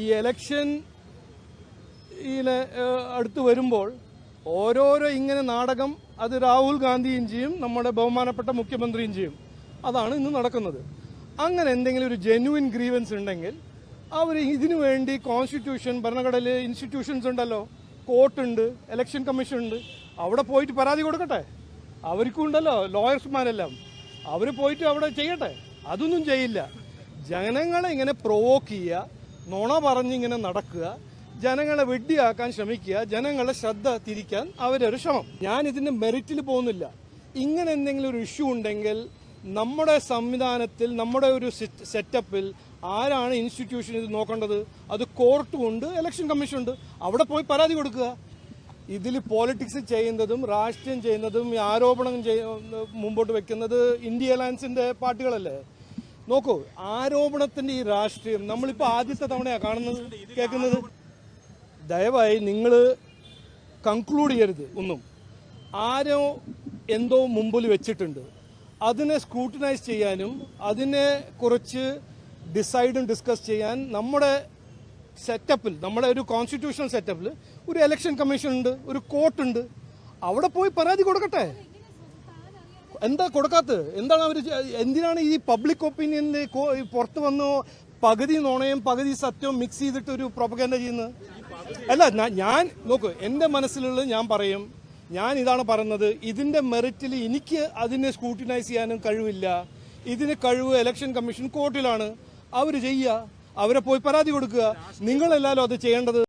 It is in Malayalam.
ഈ എലക്ഷൻ ഏഹ്, അടുത്ത് വരുമ്പോൾ ഓരോരോ ഇങ്ങനെ നാടകം അത് രാഹുൽ ഗാന്ധിയും ചെയ്യും നമ്മുടെ ബഹുമാനപ്പെട്ട മുഖ്യമന്ത്രിയും ചെയ്യും. അതാണ് ഇന്ന് നടക്കുന്നത്. അങ്ങനെ എന്തെങ്കിലും ഒരു ജെന്യുവിൻ ഗ്രീവൻസ് ഉണ്ടെങ്കിൽ അവർ ഇതിനു വേണ്ടി കോൺസ്റ്റിറ്റ്യൂഷൻ ഭരണഘടനയിലെ ഇൻസ്റ്റിറ്റ്യൂഷൻസ് ഉണ്ടല്ലോ. കോർട്ടുണ്ട് ഇലക്ഷൻ കമ്മീഷൻ ഉണ്ട്. അവിടെ പോയിട്ട് പരാതി കൊടുക്കട്ടെ. അവർക്കും ഉണ്ടല്ലോ ലോയേഴ്സ്മാരെല്ലാം അവർ പോയിട്ട് അവിടെ ചെയ്യട്ടെ. അതൊന്നും ചെയ്യില്ല. ജനങ്ങളെ ഇങ്ങനെ പ്രൊവോക്ക് ചെയ്യുക നുണ പറഞ്ഞിങ്ങനെ നടക്കുക ജനങ്ങളെ വെഡ്ഡിയാക്കാൻ ശ്രമിക്കുക ജനങ്ങളെ ശ്രദ്ധ തിരിക്കാൻ അവരൊരു ശ്രമം. ഞാൻ ഇതിന്റെ മെറിറ്റിൽ പോകുന്നില്ല. ഇങ്ങനെ എന്തെങ്കിലും ഒരു ഇഷ്യൂ ഉണ്ടെങ്കിൽ നമ്മുടെ സംവിധാനത്തിൽ നമ്മുടെ ഒരു സെറ്റപ്പിൽ ആരാണ് ഇൻസ്റ്റിറ്റ്യൂഷൻ ഇത് നോക്കേണ്ടത്? അത് കോർട്ടും ഉണ്ട് ഇലക്ഷൻ കമ്മീഷൻ ഉണ്ട്. അവിടെ പോയി പരാതി കൊടുക്കുക. ഇതിൽ പോളിറ്റിക്സ് ചെയ്യുന്നതും രാഷ്ട്രീയം ചെയ്യുന്നതും ആരോപണം മുമ്പോട്ട് വെക്കുന്നത് ഇന്ത്യ അലയൻസിന്റെ പാർട്ടികളല്ലേ? നോക്കൂ ആരോപണത്തിന്റെ ഈ രാഷ്ട്രീയം നമ്മളിപ്പോ ആദ്യത്തെ തവണയാണ് കാണുന്നത് കേൾക്കുന്നത്. ദയവായി നിങ്ങൾ കൺക്ലൂഡ് ചെയ്യരുത് ഒന്നും. ആരോ എന്തോ മുമ്പിൽ വെച്ചിട്ടുണ്ട്. അതിനെ സ്ക്രൂട്ടിനൈസ് ചെയ്യാനും അതിനെ കുറിച്ച് ഡിസൈഡും ഡിസ്കസ് ചെയ്യാൻ നമ്മുടെ സെറ്റപ്പിൽ നമ്മുടെ ഒരു കോൺസ്റ്റിറ്റ്യൂഷണൽ സെറ്റപ്പിൽ ഒരു ഇലക്ഷൻ കമ്മീഷൻ ഉണ്ട് ഒരു കോർട്ടുണ്ട് അവിടെ പോയി പരാതി കൊടുക്കട്ടെ? എന്താ കൊടുക്കാത്തത്? എന്താണ് അവർ എന്തിനാണ് ഈ പബ്ലിക് ഒപ്പീനിയനിൽ പുറത്ത് വന്നു പകുതി നുണയും പകുതി സത്യവും മിക്സ് ചെയ്തിട്ട് ഒരു പ്രൊപ്പഗൻഡ ചെയ്യുന്നത്? അല്ല ഞാൻ നോക്ക് എന്റെ മനസ്സിലുള്ളത് ഞാൻ പറയും. ഞാൻ ഇതാണ് പറയുന്നത്. ഇതിന്റെ മെറിറ്റിൽ എനിക്ക് അതിനെ സ്ക്രൂട്ടിനൈസ് ചെയ്യാനും കഴിവില്ല. ഇതിന് കഴിവ് ഇലക്ഷൻ കമ്മീഷൻ കോർട്ടിലാണ് അവർ ചെയ്യുക. അവരെ പോയി പരാതി കൊടുക്കുക. നിങ്ങളെല്ലാവരും അത് ചെയ്യേണ്ടത്